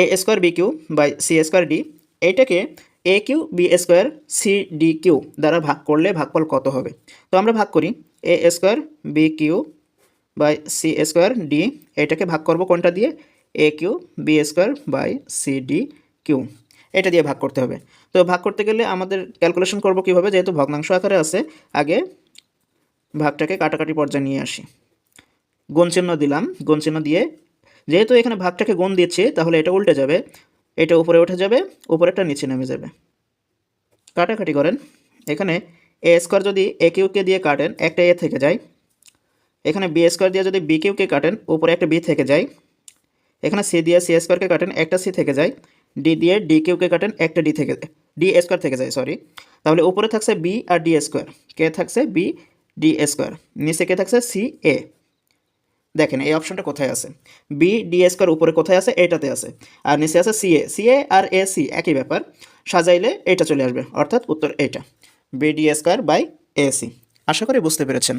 A square B Q by C square D এইটাকে A Q B square C D Q দ্বারা ভাগ করলে ভাগফল কত হবে? তো আমরা ভাগ করি A square B Q by C square D এটাকে ভাগ করব কোনটা দিয়ে? A Q B square by C D Q এটা দিয়ে ভাগ করতে হবে। তো ভাগ করতে গেলে আমাদের ক্যালকুলেশন করব কীভাবে? যেহেতু ভগ্নাংশ আকারে আছে, আগে ভাগটাকে কাটাকাটি পর্যায়ে নিয়ে আসি। গুণ চিহ্ন দিলাম, গুণ চিহ্ন দিয়ে যেহেতু এখানে ভাগটাকে গুণ দিচ্ছি, তাহলে এটা উল্টে যাবে। এটা উপরে উঠে যাবে, উপরেরটা নিচে নেমে যাবে। কাটাকাটি করেন। এখানে এ স্কোয়ার যদি এ কিউকে দিয়ে কাটেন, একটা এ থেকে যায়। এখানে বি স্কোয়ার দিয়ে যদি বি কিউকে কাটেন, উপরে একটা বি থেকে যায়। এখানে সি দিয়ে সি স্কোয়ারকে কাটেন, একটা সি থেকে যায়। ডি দিয়ে ডি কিউকে কাটেন, একটা ডি থেকে ডি স্কোয়ার থেকে যায় সরি তাহলে উপরে থাকছে বি আর ডি স্কোয়ার। কে থাকছে? B, D square. নিচে কে থাকছে? C, A. দেখেন, এই অপশনটা কোথায় আছে? বি ডি স্কোয়ার উপরে কোথায় আছে? এটাতে আছে। আর নিচে আছে সিএ সিএ আর এ সি একই ব্যাপার। সাজাইলে এটা চলে আসবে, অর্থাৎ উত্তর এটা। B D by A C আশা করি বুঝতে পেরেছেন।